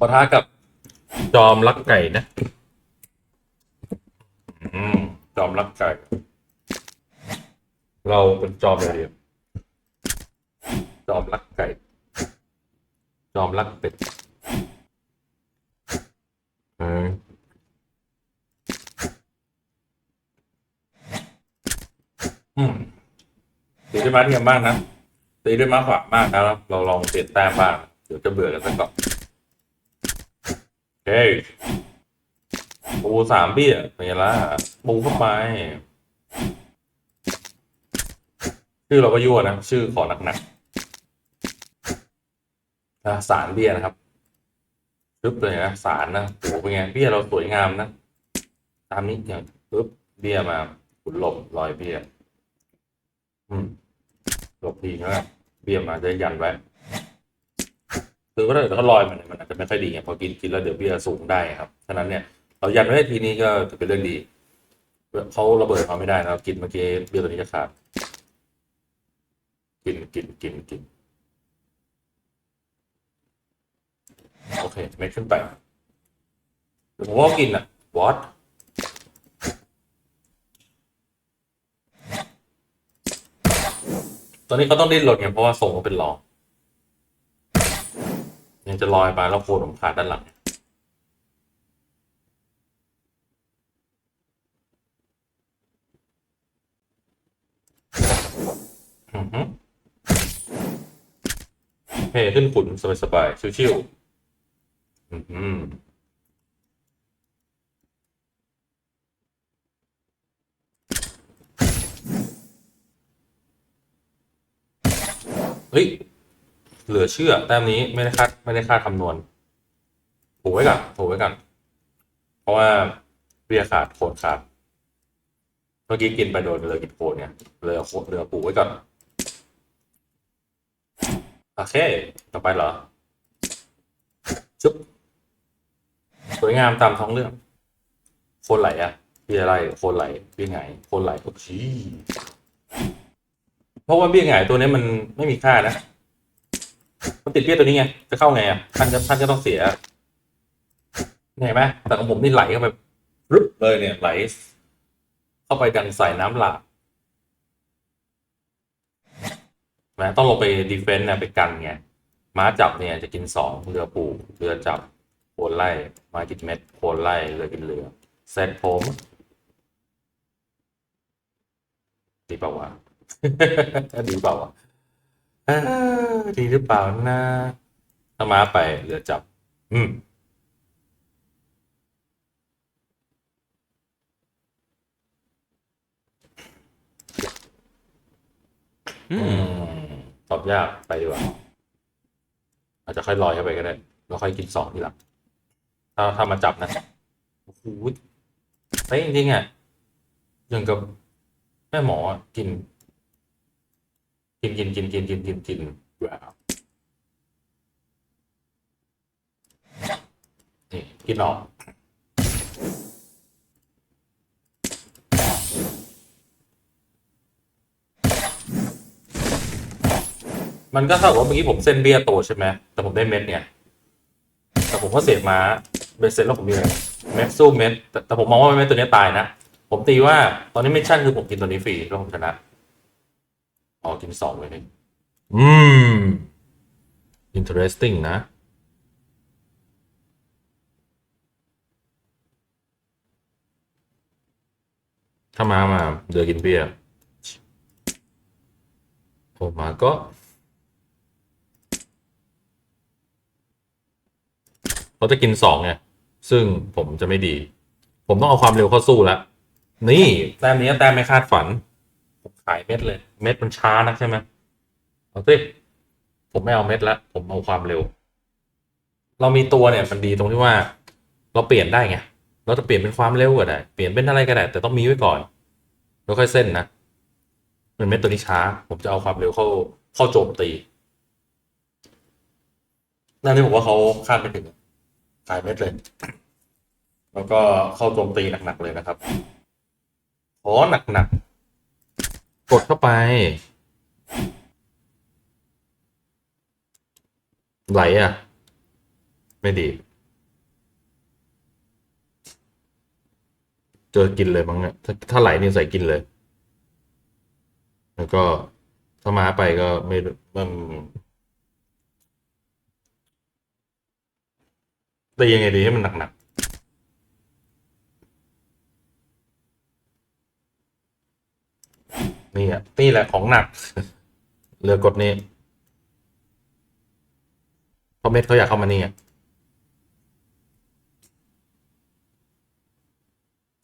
ปะทะกับจอมลักไก่นะ อืม จอมลักไก่ เราเป็นจอมอะไรดีจอมลักไก่ จอมลักเป็ดเอออืมตีด้วยม้าเทียมบ้างนะตีด้วยม้าขวามากนะครับ เราลองเปลี่ยนแต้มบ้าง เดี๋ยวจะเบื่อกันสักก่อน เฮ้ยปูสามเบี้ยเป็นไงล่ะปูเข้าไป ชื่อเราก็ยั่วนะ ชื่อขอหนักๆอะสารเบี้ยนะครับปึ๊บเลยนะสารนะโอ้โหเป็นไงเบี้ยเราสวยงามนะ ตามนี้อย่างปึ๊บเบี้ยมาขุนหลบรอยเบี้ย อืมหลบทีนะเบี้ยมาจะยันไว้ คือว่าถ้าเกิดเขาลอยมันมันอาจจะไม่ค่อยดีไงพอกินกินแล้วเดี๋ยวเบี้ยสูงได้ครับฉะนั้นเนี่ยเรายันไว้ทีนี้ก็จะเป็นเรื่องดีเขาระเบิดเขาไม่ได้นะครับ กินเมื่อกี้เบี้ยตัวนี้จะขาดกินกินกินกินโอเคเม็ดขึ้นไปผมว่ากินอะวอตตอนนี้เขาต้องดิ้นรนไงเพราะว่าส่งเขาเป็นรอง ยังจะลอยไปแล้วโคนผมขาดด้านหลังเฮ้ขึ้นขุนสบายๆชิวๆอืมเฮ้ย เหลือเชื่อแต้มนี้ไม่ได้คาดไม่ได้คาดคำนวณถูกไว้ก่อนถูกไว้ก่อนเพราะว่าเบียขาดโคนขาดเมื่อกี้กินไปโดนเรือกินโคนเนี่ยเรือโคเรือปูไว้ก่อนโอเค ต่อไปเหรอชุบสวยงามตามท้องเรื่องโคนไหลอะเบี้ยอะไรโคนไหลเบี้ยไงโคนไหลโอ้ชีเพราะว่าเบี้ยไงตัวนี้มันไม่มีค่านะ มันติดเบี้ยตัวนี้ไง จะเข้าไงอะท่านจะท่านจะต้องเสียเห็นไหมแต่ของผมนี่ไหลเข้าไปรึบเลยเนี่ยไหล เข้าไปดังใส่น้ำหลากนะต้องลงไปดีเฟนต์นะไปกันไงม้าจับเนี่ยจะกินสองเรือปูเรือจับโคนไล่ม้ากินเม็ดโคนไล่เรือกินเรือเซตผมดีเปล่าวะดีเปล่าวะ เอ้อดีหรือเปล่านะถ้าม้าไปเรือจับ อืม อืม ตอบยากไปดีกว่าอาจจะค่อยลอยเข้าไปก็ได้ แล้วค่อยกินสองทีหลังถ้าถ้ามาจับนะโอ้โหเป๊ะจริงๆอะยังกับแม่หมออะกิน กินกินกินกินกินกินกินว้าวนี่กินออกมันก็เท่ากับเมื่อกี้ผมเส้นเบี้ยโตใช่ไหม แต่ผมได้เม็ดเนี่ย แต่ผมก็เสียม้าเบสเซ็ตแล้วผมมีอะไรเม็ดสู้เม็ดแต่แต่ผมมองว่าเม็ดตัวนี้ตายนะ ผมตีว่าตอนนี้มิชชั่นคือผมกินตัวนี้ฟรีแล้วผมชนะ อ๋อกินสองเลยนี่อืม interesting นะ ถ้ามามาเดือกินเบียร์โอ้มาก็เขาจะกินสองไง ซึ่งผมจะไม่ดี ผมต้องเอาความเร็วเข้าสู้แล้ว นี่ แต้มนี้แต้มไม่คาดฝัน ผมขายเม็ดเลย เม็ดมันช้านักใช่ไหมเอาสิผมไม่เอาเม็ดแล้วผมเอาความเร็ว เรามีตัวเนี่ยมันดีตรงที่ว่า เราเปลี่ยนได้ไงเราจะเปลี่ยนเป็นความเร็วก็ได้ เปลี่ยนเป็นอะไรก็ได้ แต่ต้องมีไว้ก่อนแล้วค่อยเส้นนะเหมือนเม็ดตัวนี้ช้า ผมจะเอาความเร็วเข้าเข้าโจมตีนั่นที่ผมว่าเขาคาดไม่ถึงขายเม็ดเลยแล้วก็เข้าโจมตีหนักๆเลยนะครับขอหนักๆ กดเข้าไป ไหลอะ ไม่ดี เจอกินเลยมั้งอะถ้าถ้าไหลนี่ใส่กินเลย แล้วก็ถ้ามาไปก็ไม่มันตียังไงดีให้มันหนัก นี่อะนี่แหละของหนัก เรือกดนี่เพราะเม็ดเขาอยากเข้ามานี่อะ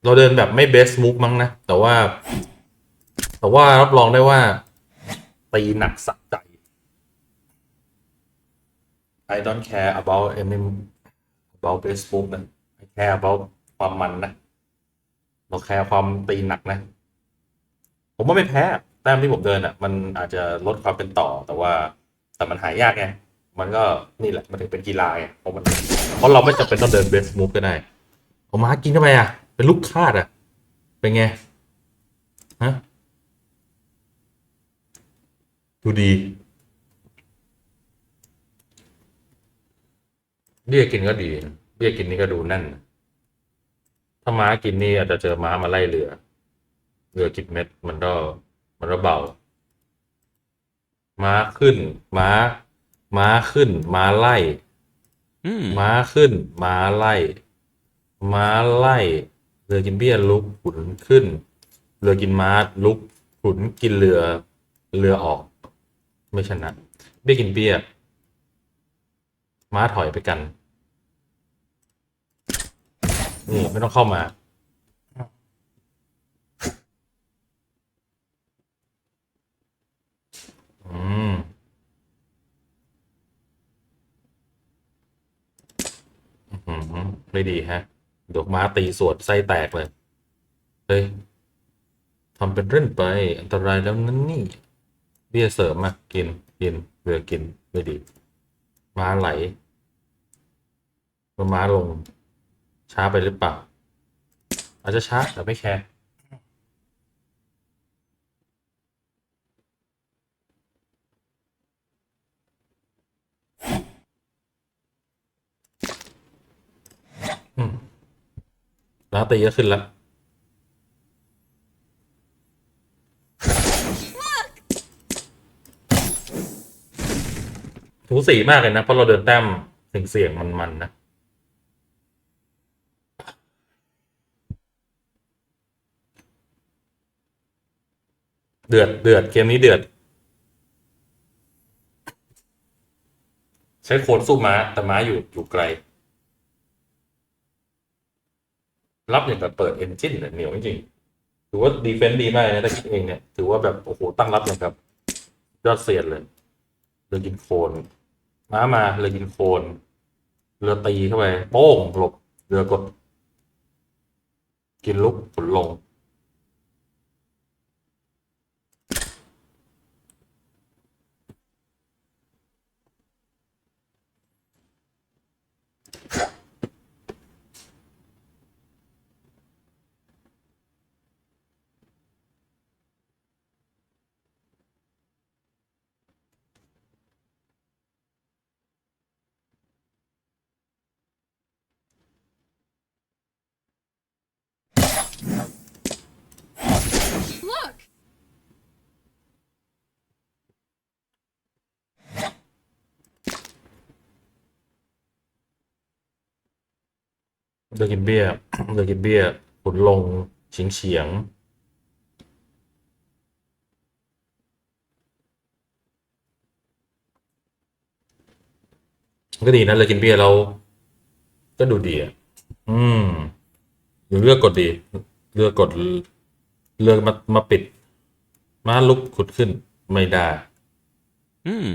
เราเดินแบบไม่เบสมุกมั้งนะ แต่ว่า แต่ว่ารับรองได้ว่า ตีหนักสักใจ I don't care about any about Facebook นะ I care about ความมันนะเราแคร์ความตีหนักนะ ผมว่าไม่แพ้แต้มที่ผมเดินอะ มันอาจจะลดความเป็นต่อแต่ว่า แต่มันหายยากไงมันก็นี่แหละมันถึงเป็นกีฬาไงเพราะมันเพราะเราไม่จำเป็นต้องเดินเบสมุกก็ได้ผมมากินเข้าไปอะ เป็นลูกคาดอะ เป็นไงฮะดูดีเบี้ยกินก็ดี เบี้ยกินนี่ก็ดูแน่น ถ้าม้ากินนี่อาจจะเจอม้ามาไล่เรือ เรือกินเม็ดมันก็มันก็เบา ม้าขึ้น ม้า ม้าขึ้น ม้าไล่ Hmm. ม้าขึ้น ม้าไล่ ม้าไล่ เรือกินเบี้ยลุกขุนขึ้น เรือกินม้าลุกขุนกินเรือ เรือออก ไม่ชนะ เบี้ยกินเบี้ย ม้าถอยไปกัน นี่ไม่ต้องเข้ามา อืม อืม ไม่ดีฮะดอกม้าตีสวดไส้แตกเลย เฮ้ยทำเป็นเล่นไปอันตรายแล้วนั่นนี่เบี้ยเสริมอะกินกินเรือกินไม่ดี ม้าไหลม้าลง ช้าไปหรือเปล่า อาจจะช้าแต่ไม่แคร์ อืมม้าตีก็ขึ้นแล้วถูสีมากเลยนะเพราะเราเดินแต้มถึงเสียงมันๆนะเดือดเดือดเกมนี้เดือด ใช้โคนสู้ม้าแต่ม้าอยู่อยู่ไกล รับอย่างกับเปิดเอนจินเนี่ยเหนียวจริงๆถือว่าดีเฟนต์ดีมากนะแต่คิดเองเนี่ยถือว่าแบบโอ้โหตั้งรับอย่างกับยอดเสียดเลยเรือกินโคลนม้ามาเรือกินโคลนเรือตีเข้าไปโป้งหลบเรือกด กินลุกผลลง Look! เรือกินเบี้ยเรือกินเบี้ยผลลงเฉียงเฉียงก็ดีนะเรือกินเบี้ยเราก็ดูดีอะ อืมหรือเลือกกดดี เลือกกดเลือกมามาปิด มาลุกขุดขึ้นไม่ได้ Hmm.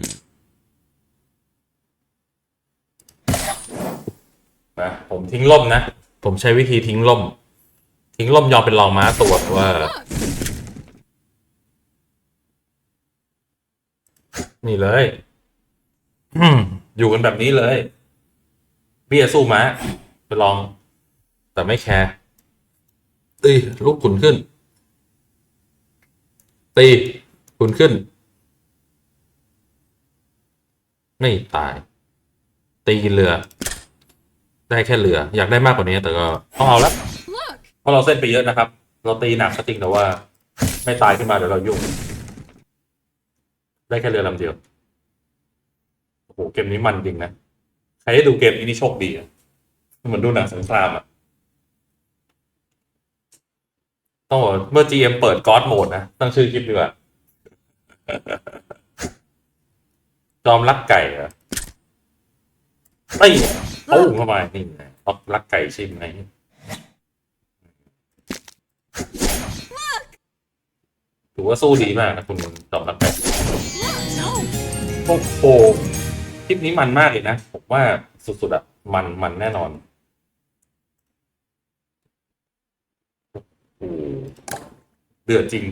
นะผมทิ้งล่มนะ ผมใช้วิธีทิ้งล่ม ทิ้งล่มยอมเป็นรองม้าตัวว่า Look! นี่เลยอืมอยู่กันแบบนี้เลย เบี้ยสู้ม้าไปลอง แต่ไม่แคร์ ตีลูกขุนขึ้น ตีขุนขึ้น ไม่ตาย ตีเรือ ได้แค่เรือ อยากได้มากกว่านี้แต่ก็ต้องเอาละ Look! ราะเราเส้นไปเยอะนะครับ เราตีหนักก็จริงแต่ว่า ไม่ตายขึ้นมาเดี๋ยวเรายุ่ง ได้แค่เรือลำเดียวโอ้โหเกมนี้มันจริงนะ ใครได้ดูเกมนี้นี่โชคดีอะเหมือนดูหนังสงครามอะ ต้องบอกเมื่อ GM เปิด God Mode นะ ตั้งชื่อคลิปดีกว่า จอมรักไก่เหรอไม่ปุ้เข้าไปนี่ไงล็อกรักไก่ใช่ไหมถือว่าสู้ดีมากนะคุณจอมรักไก่โอ้โหคลิปนี้มันมากเลยนะ ผมว่าสุดๆอะ มันมันแน่นอนโอ้โห เดือดจริง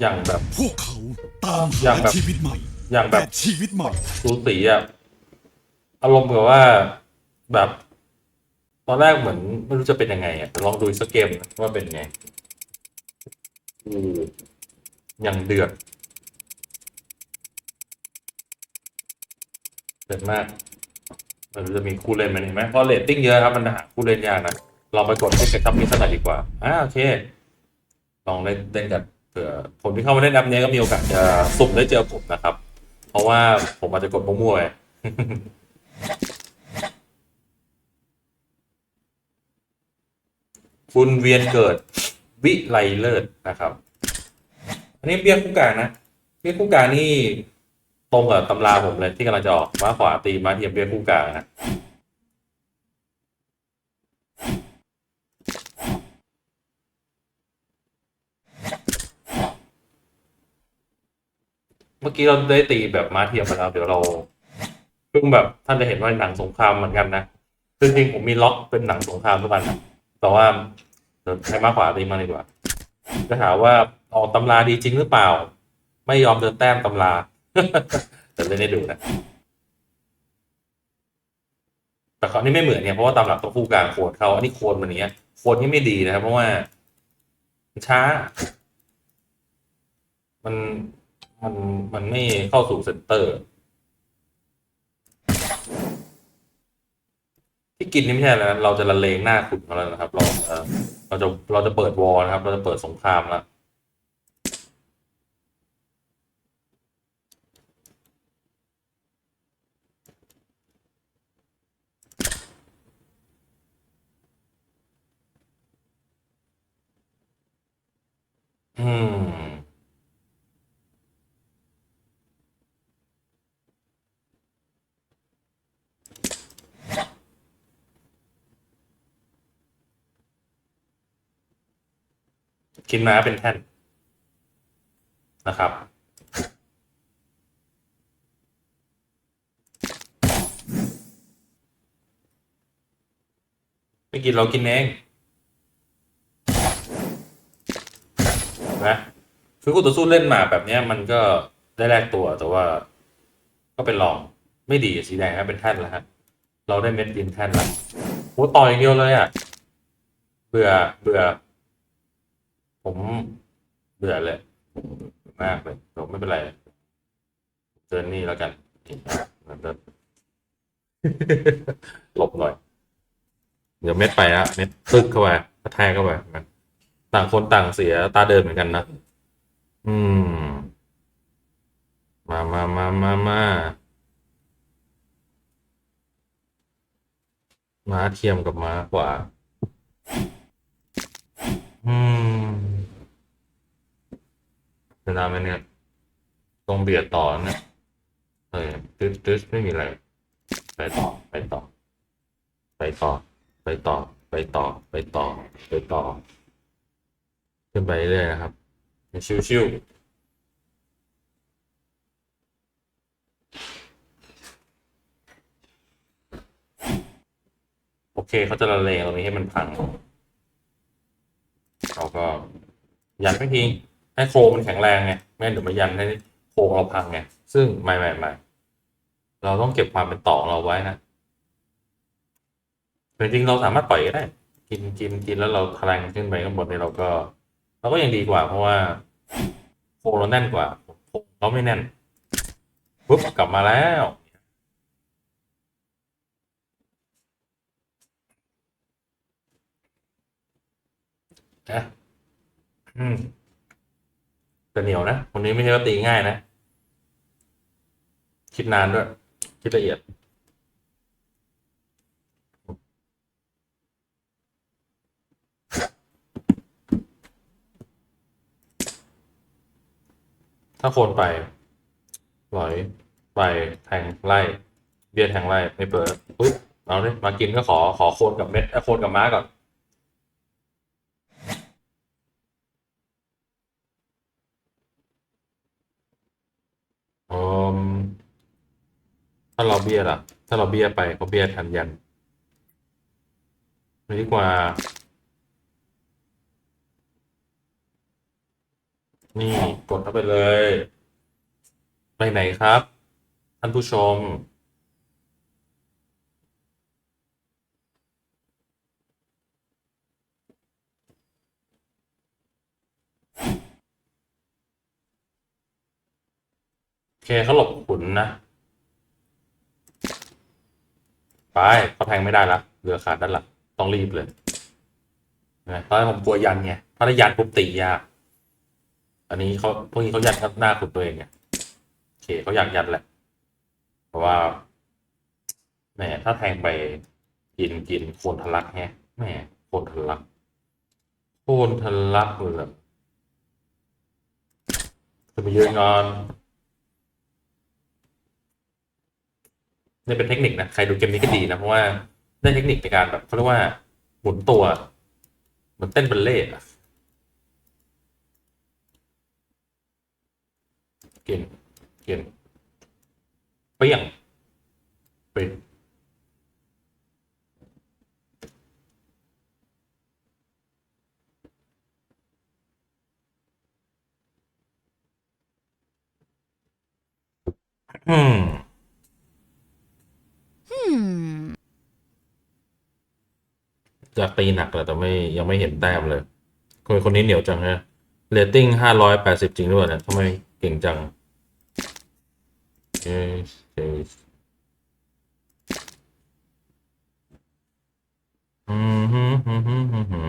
อย่างแบบ พวกเขาตามอย่าหางแบบ ชีวิตใหม่อย่างแบบแต่ชีวิตใหม่ สูสีอะอารมณ์แบบว่าแบบ ตอนแรกเหมือนไม่รู้จะเป็นยังไงอะแต่ลองดูอีกสักเกมนะว่าเป็นไงอู้ยังเดือดเดือดมากมันจะมีคู่เล่นไหมเห็นไหมเพราะเรตติ้งเยอะครับ มันหาคู่เล่นยากนะ ลองไปกดที่เซ็ตทับมิสหน่อยดีกว่าอ่าโอเค ลองเล่นเล่นกันเผื่อคนที่เข้ามาเล่นแอปนี้ก็มีโอกาสจะสุ่มได้เจอผมนะครับ เพราะว่าผมอาจจะกดมั่วๆไงคุณเวียนเกิดวิไลเลิศนะครับ อันนี้เบี้ยคู่กลางนะ เบี้ยคู่กลางนี่ตรงกับตำราผมเลยที่กำลังจะออกมาขวาตีมาเทียมเบี้ยคู่กลางนะ เมื่อกี้เราได้ตีแบบม้าเทียมมาแล้ว เดี๋ยวเราเพิ่งแบบท่านจะเห็นว่าหนังสงครามเหมือนกันนะคือจริงๆผมมีล็อกเป็นหนังสงครามทุกวันนะแต่ว่าเดี๋ยวใช้ม้าขวาตีมาดีกว่า จะถามว่าออกตำราดีจริงหรือเปล่า ไม่ยอมเดินแต้มตำราแต่เล่ได้ดูนะแต่คราวนี้ไม่เหมือนเนี่ยเพราะว่าตามหลักตัวคู่กลางโคนเขาอันนี้โคนมันเนี้ยโคนที่ไม่ดีนะครับเพราะว่ามันช้า มัน มันมันไม่เข้าสู่เซนเตอร์ ที่กินนี่ไม่ใช่แล้วเราจะละเลงหน้าขุนเขาแล้วนะครับ เราเออเราจะเราจะเปิดวอลนะครับ เราจะเปิดสงครามแล้ว อืม กินม้าเป็นแท่นนะครับ ไม่กินเรากินเองนะคือคู่ต่อสู้เล่นหมากแบบนี้มันก็ได้แลกตัวแต่ว่า ก็เป็นรองไม่ดีสีแดงครับเป็นแท่นแล้วฮะเราได้เม็ดดินแท่นแล้วโหต่ออย่างเดียวเลยอะ เบื่อเบื่อ ผมเบื่อเลยมากเลยผมไม่เป็นไรเจอนี่แล้วกันมันจะหลบหน่อย เดี๋ยวเม็ดไปอะเม็ดตึกเข้าไปกระแทกเข้าไปต่างคนต่างเสียตาเดินเหมือนกันนะอืม มามามามามาม้าเทียมกับม้าขวา ชนะไหมเนี่ยต้องเบียดต่อเนี่ยเออตึ๊ดตึ๊ดไม่มีอะไร ไปต่อ ไปต่อ ไปต่อ ไปต่อ ไปต่อ ไปต่อ ไปต่อ ขึ้นไปเรื่อยนะครับ ชิวๆโอเคเขาจะละเลงตรงนี้ให้มันพัง เราก็ยันไม่ทิ้งให้โครงมันแข็งแรงไงไม่งั้นเดี๋ยวมายันให้โครงเราพังไงซึ่งไม่ไม่ไม่เราต้องเก็บความเป็นต่อเราไว้นะจริงๆเราสามารถปล่อยก็ได้ กินกินกินแล้วเราพลังขึ้นไปข้างบนนี่เราก็ เราก็ยังดีกว่า เพราะว่าโครงเราแน่นกว่าเราไม่แน่นปุ๊บกลับมาแล้ว นะอืมแต่เหนียวนะคนนี้ไม่ใช่ว่าตีง่ายนะคิดนานด้วย คิดละเอียด ถ้าโคนไปหลอยไปแทงไล่เบียดแทงไล่ไม่เปิดปุ๊บเอาเลยมากินก็ขอขอโคนกับเม็ดเอ้ยโคนกับม้าก่อน อืมถ้าเราเบี้ยล่ะ ถ้าเราเบี้ยไปเขาเบี้ยทันยันดีกว่า นี่กดเข้าไปเลย ไปไหนครับ ท่านผู้ชมโอเคเขาหลบขุนนะ ไปเขาแทงไม่ได้ละเรือขาดด้านหลังต้องรีบเลยนะตอนแรกผมกลัวยันไงถ้าได้ยันปุ๊บตียากอันนี้เขาพวกนี้เขายันหน้าขุดตัวเองไงโอเคเขาอยากยันแหละ เพราะว่าแหมถ้าแทงไปกินกินโคนทะลักแฮะแหมโคนทะลักโคนทะลักเลยจะไปยืนงอน นี่เป็นเทคนิคนะใครดูเกมนี้ก็ดีนะเพราะว่าได้เทคนิคในการแบบเขาเรียกว่าหมุนตัวเหมือนเต้นบัลเล่ต์อะเก่งเก่งเปรี้ยงเป็นอืม Hmm. จะตีหนักแหละแต่ไม่ยังไม่เห็นแต้มเลย คนคนนี้เหนียวจังฮะเรตติ้งห้าร้อยแปดสิบจริงด้วยเนี่ยทำไมเก่งจังเอเอืมฮึฮึฮึฮึฮึ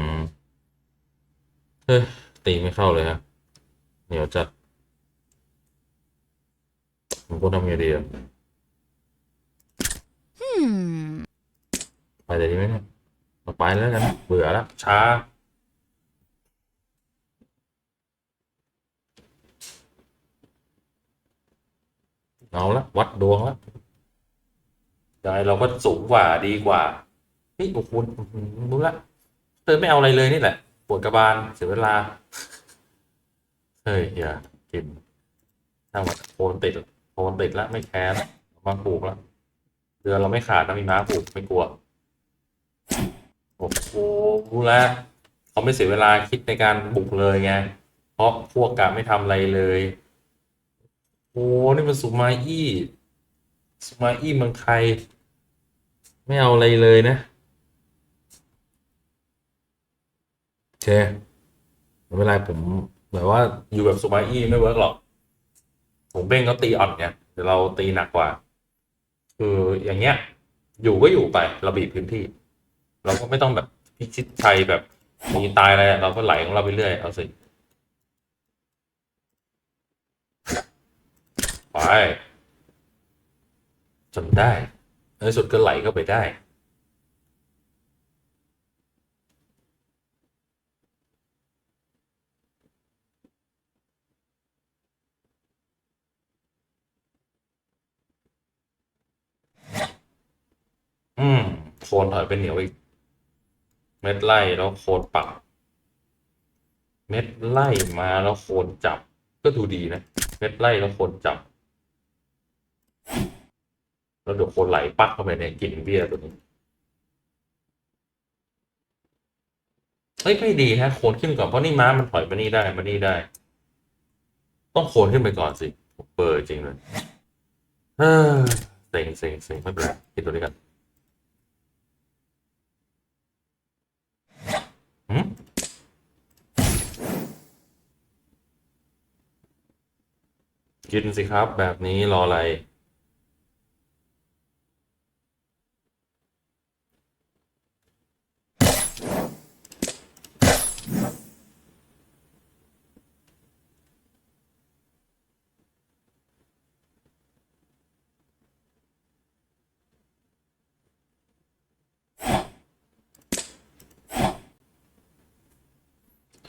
เฮ้ยตีไม่เข้าเลยฮะเหนียวจัดผมก็ทำไงดีอะ ไปเลยดีไหมเนี่ยไปแล้วกัน เบื่อแล้วช้าเอาละวัดดวงแล้วยังไงเราก็สูงกว่าดีกว่านี่โอ้โหรู้ละเธอไม่เอาอะไรเลยนี่แหละปวดกระบาลเสียเวลา เฮ้ยอย่ากินถ้ามันโคนติดโคนติดแล้วไม่แคร์แล้วมาปลูกแล้ว เรือเราไม่ขาดนะมีม้าปลูกไม่กลัวโอ้โหรู้แล้วเขาไม่เสียเวลาคิดในการบุกเลยไง เพราะพวกกะไม่ทำอะไรเลย โอ้นี่มันสุมาอี้สุมาอี้เมืองไทยไม่เอาอะไรเลยนะโอเคไม่เป็นไรผมแบบว่าอยู่แบบสุมาอี้ไม่เวิร์กหรอกผมเบ้งเขาตีอ่อนไงเดี๋ยวเราตีหนักกว่า คืออย่างเงี้ย อยู่ก็อยู่ไปเราบีบพื้นที่ เราก็ไม่ต้องแบบพิชิตชัยแบบมีตายอะไรเราก็ไหลของเราไปเรื่อยเอาสิไปจนได้ในสุดก็ไหลเข้าไปได้ อืมโคนถอยเป็นเหนียวอีก เม็ดไล่แล้วโคนปรับเม็ดไล่มาแล้วโคนจับ ก็ดูดีนะ เม็ดไล่แล้วโคนจับ แล้วเดี๋ยวโคนไหลปักเข้าไปในกลิ่นเบียร์ตัวนี้ เฮ้ยไม่ดีฮะโคนขึ้นก่อนเพราะนี่ม้ามันถอยมานี่ได้มานี่ได้ ต้องโคนขึ้นไปก่อนสิเบอร์จริงเลยเฮ้อเซ็งเซ็งเซ็งไม่เป็นไรกินตัวนี้กัน กินสิครับแบบนี้รออะไร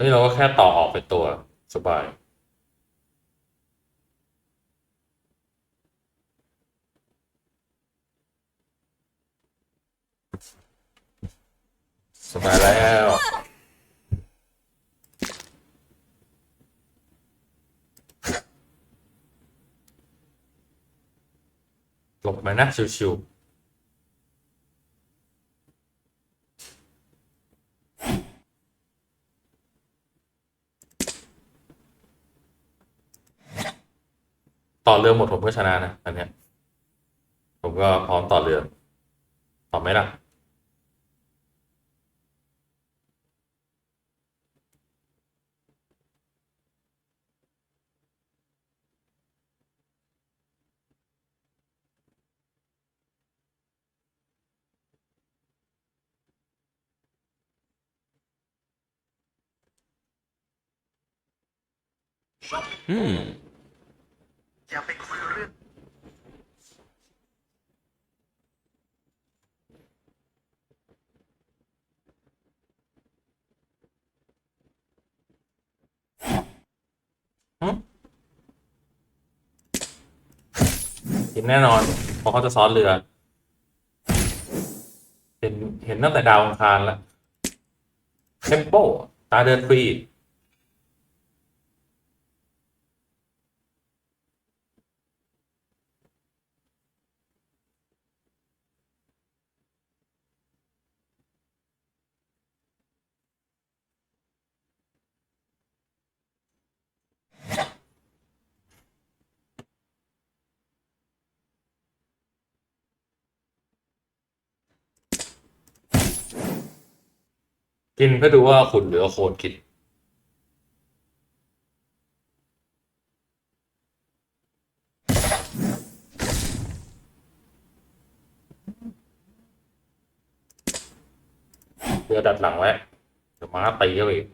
นี่เราก็แค่ต่อออกไปตัวสบาย สบายแล้วหลบมานะชิวๆต่อเรือหมดผมก็ชนะนะอันเนี้ยผมก็พร้อมต่อเรือต่อไหมล่ะ อืมอย่าไปคุยเรื่องกินแน่นอนเพราะเขาจะซ้อนเรือ เห็นเห็นตั้งแต่ดาวอังคารแล้วเทมโปตาเดินฟรี กินเพื่อดูว่าขุนหรือโคนกินเรือดัดหลังไว้เดี๋ยวม้าตีเข้าไปอีก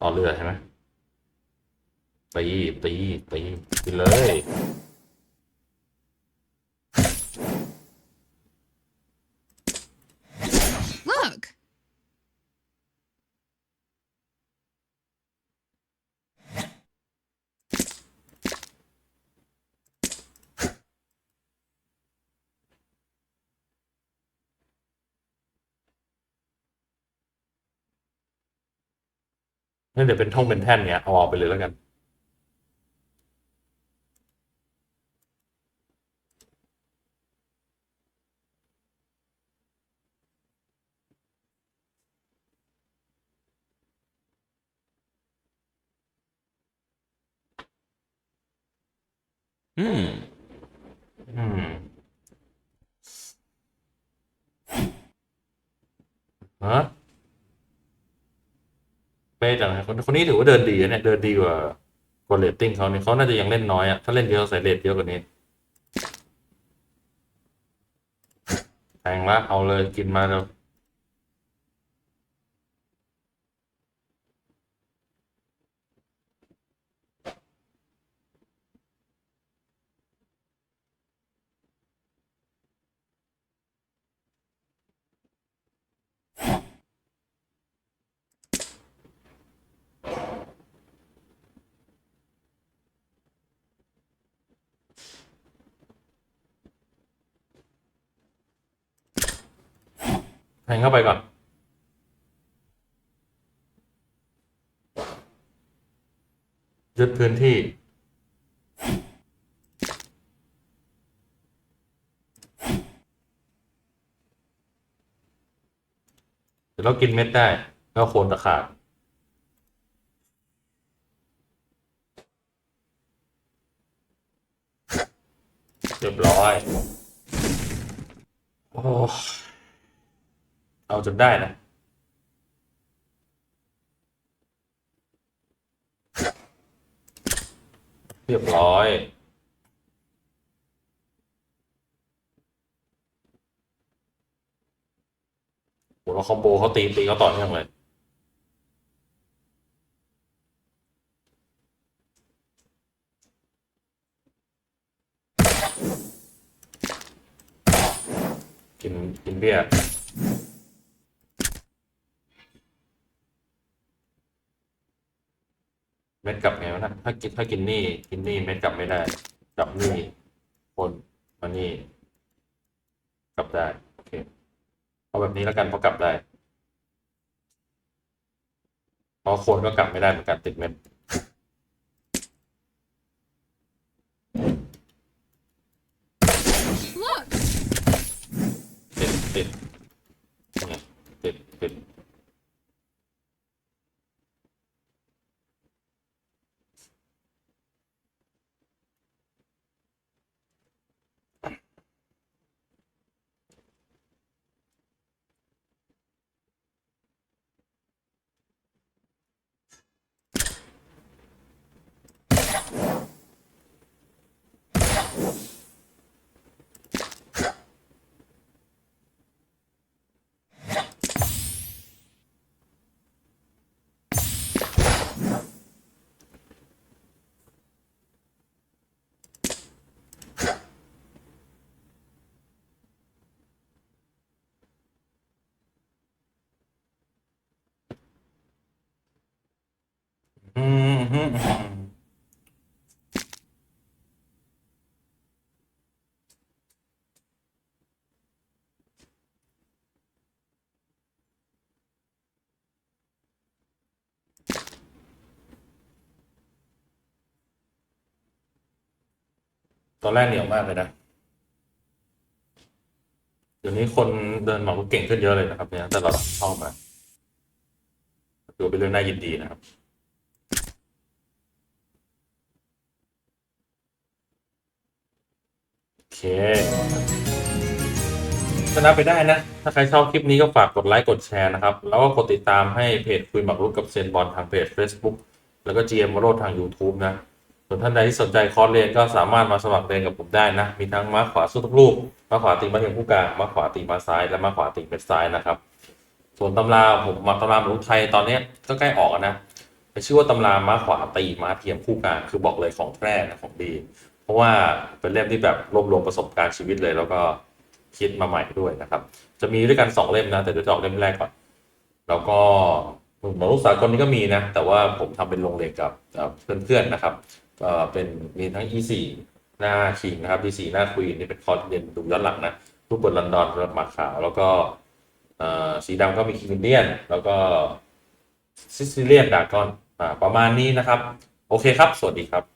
ต่อเรือใช่ไหมตีตีตีกินเลย นั่นเดี๋ยวเป็นท่องเป็นแท่นเนี้ยเอาออกไปเลยแล้วกัน อืม อืมฮะ ไป๊ะจังนคนคนนี้ถือว่าเดินดีนะเนี่ยเดินดีกว่ากว่าเรตติ้งเขาเนี่ยเขาน่าจะยังเล่นน้อยอะถ้าเล่นเยอะใส่เรตเยอะกว่านี้แพงละเอาเลยกินมาเร็ว เข้าไปก่อน ยึดพื้นที่ เดี๋ยวเรากินเม็ดได้แล้วโคนตะขาบเรียบร้อย โอ้ เอาจนได้นะ เรียบร้อย โหเราคอมโบเขาตีตีเขาต่อเนื่องเลยกินกินเบี้ย ม็ดกลับไงวะนะถ้ากินถ้ากินนี่ กินนี่เม็ดกลับไม่ได้ กลับนี่คนมานี่ กลับได้โอเคเอาแบบนี้แล้วกันเพราะกลับได้เพราะคนก็กลับไม่ได้เหมือนกันติดเม็ดติดเนี่ยติดติดอืมอืมอืม ตอนแรกเหนียวมากเลยนะเดี๋ยวนี้คนเดินหมากรุกเก่งขึ้นเยอะเลยนะครับเนี่ยแต่เราเข้ามาถือเป็นเรื่องน่ายินดีนะครับ โอเค ชนะไปได้นะ ถ้าใครชอบคลิปนี้ก็ฝากกดไลค์กดแชร์นะครับ แล้วก็กดติดตามให้เพจคุยหมากรุกกับเซนบอลทางเพจ Facebook แล้วก็ GM วโรทาง YouTube นะ ส่วนท่านใดที่สนใจคอร์สเรียนก็สามารถมาสมัครเรียนกับผมได้นะ มีทั้งม้าขวาสู้ทุกลูกม้าขวาตีมาเทียมผู้กลางม้าขวาตีมาซ้าย และม้าขวาตีเป็ดซ้ายนะครับ ส่วนตำราผมมาตำราหมรุกไทยตอนนี้ก็ใกล้ออกนะชื่อว่าตำราม้าขวาตีมาเทียมคู่กลางคือบอกเลยของแท้นะของดี เพราะว่าเป็นเล่มที่แบบรวบรวมประสบการณ์ชีวิตเลย แล้วก็คิดมาใหม่ด้วยนะครับ จะมีด้วยกันสองเล่มนะ แต่เดี๋ยวจะออกเล่มแรกก่อน แล้วก็หมอลูกสากลนี่ก็มีนะ แต่ว่าผมทำเป็นโรงเรียนกับเพื่อนๆนะครับเป็นมีทั้ง E4 หน้าคิงนะครับ D4 หน้าควีนนี่เป็นคอร์สเรียนดูย้อนหลังนะรูปบนลอนดอนรถมาขาว แล้วก็สีดำก็มีคิงเดียน แล้วก็ซิซิเลียนดากอนอประมาณนี้นะครับ โอเคครับ สวัสดีครับ